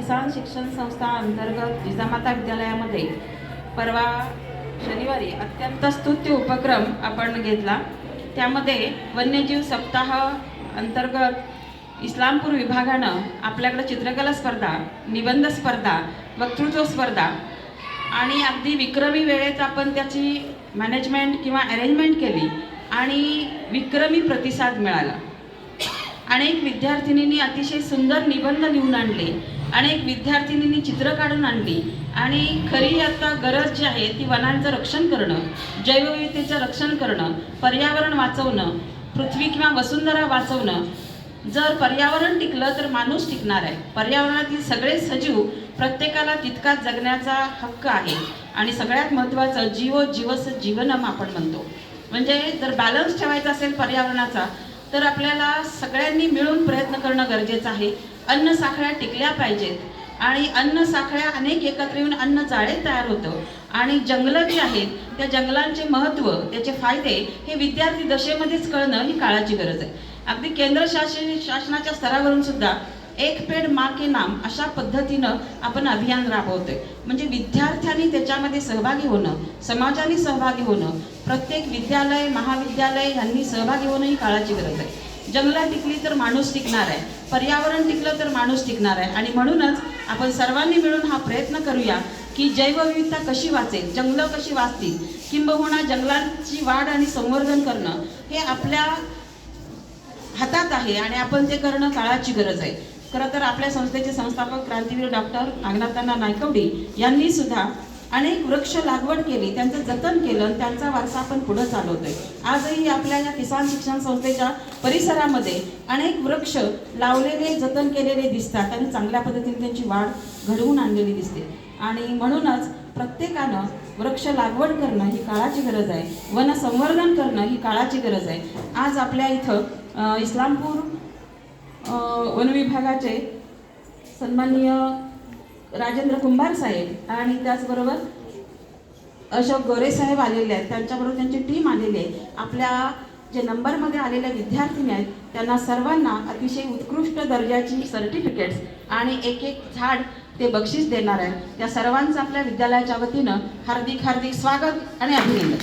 किसान शिक्षण संस्था अंतर्गत जिजामाता विद्यालयामध्ये परवा शनिवारी अत्यंत स्तुत्य उपक्रम आपण घेतला. त्यामध्ये वन्यजीव सप्ताह अंतर्गत इस्लामपूर विभागानं आपल्याकडं चित्रकला स्पर्धा निबंध स्पर्धा वक्तृत्व स्पर्धा आणि अगदी विक्रमी वेळेत आपण त्याची मॅनेजमेंट किंवा अरेंजमेंट केली आणि विक्रमी प्रतिसाद मिळाला. अनेक विद्यार्थिनींनी अतिशय सुंदर निबंध लिहून आणले. अनेक विद्यार्थिनींनी चित्र काढून आणली. आणि खरी आता गरज जी आहे ती वनांचं रक्षण करणं जैवविविधतेचं रक्षण करणं पर्यावरण वाचवणं पृथ्वी किंवा वसुंधरा वाचवणं. जर पर्यावरण टिकलं तर माणूस टिकणार आहे. पर्यावरणातील सगळे सजीव प्रत्येकाला तितकाच जगण्याचा हक्क आहे. आणि सगळ्यात महत्त्वाचं जीव जीवस जीवनम आपण म्हणतो. म्हणजे जर बॅलन्स ठेवायचा असेल पर्यावरणाचा तर आपल्याला सगळ्यांनी मिळून प्रयत्न करणं गरजेचं आहे. अन्न साखळ्या टिकल्या पाहिजेत. आणि अन्न साखळ्या अनेक एकत्र येऊन अन्न जाळे तयार होतं. आणि जंगलं जी आहेत त्या जंगलांचे महत्त्व त्याचे फायदे हे विद्यार्थी दशेमध्येच कळणं ही काळाची गरज आहे. अगदी केंद्र शासन शासनाच्या स्तरावरून सुद्धा एक पेड मा के नाम अशा पद्धतीनं आपण अभियान राबवतोय. म्हणजे विद्यार्थ्यांनी त्याच्यामध्ये सहभागी होणं समाजाने सहभागी होणं प्रत्येक विद्यालय महाविद्यालय यांनी सहभागी होणं ही काळाची गरज आहे. जंगलात टिकली तर माणूस टिकणार आहे. पर्यावरण टिकलं तर माणूस टिकणार आहे. आणि म्हणूनच आपण सर्वांनी मिळून हा प्रयत्न करूया की जैवविविधता कशी वाचेल जंगलं कशी वाचतील किंबहुना जंगलांची वाढ आणि संवर्धन करणं हे आपल्या हातात आहे आणि आपण ते करणं काळाची गरज आहे. खरं तर आपल्या संस्थेचे संस्थापक क्रांतीवीर डॉक्टर नागनाथांना नायकवडी यांनी सुद्धा अनेक वृक्ष लागवड केली त्यांचं जतन केलं आणि त्यांचा वारसा आपण पुढे चालवतोय. आजही आपल्या या किसान शिक्षण संस्थेच्या परिसरामध्ये अनेक वृक्ष लावलेले जतन केलेले दिसतात आणि चांगल्या पद्धतीने त्यांची वाढ घडवून आणलेली दिसते. आणि म्हणूनच प्रत्येकानं वृक्ष लागवड करणं ही काळाची गरज आहे. वन संवर्धन करणं ही काळाची गरज आहे. आज आपल्या इथं इस्लामपूर वनविभागाचे वन विभागाचे सन्माननीय राजेंद्र कुंभार साहेब आणि त्याचबरोबर अशोक गोरे साहेब आलेले आहेत. त्यांच्याबरोबर त्यांची टीम आलेली आहे. आपल्या जे नंबरमध्ये आलेल्या विद्यार्थिनी आहेत त्यांना सर्वांना अतिशय उत्कृष्ट दर्जाची सर्टिफिकेट्स आणि एक एक झाड ते बक्षीस देणार आहे त्या सर्वांचं आपल्या विद्यालयाच्या वतीनं हार्दिक हार्दिक स्वागत आणि अभिनंदन.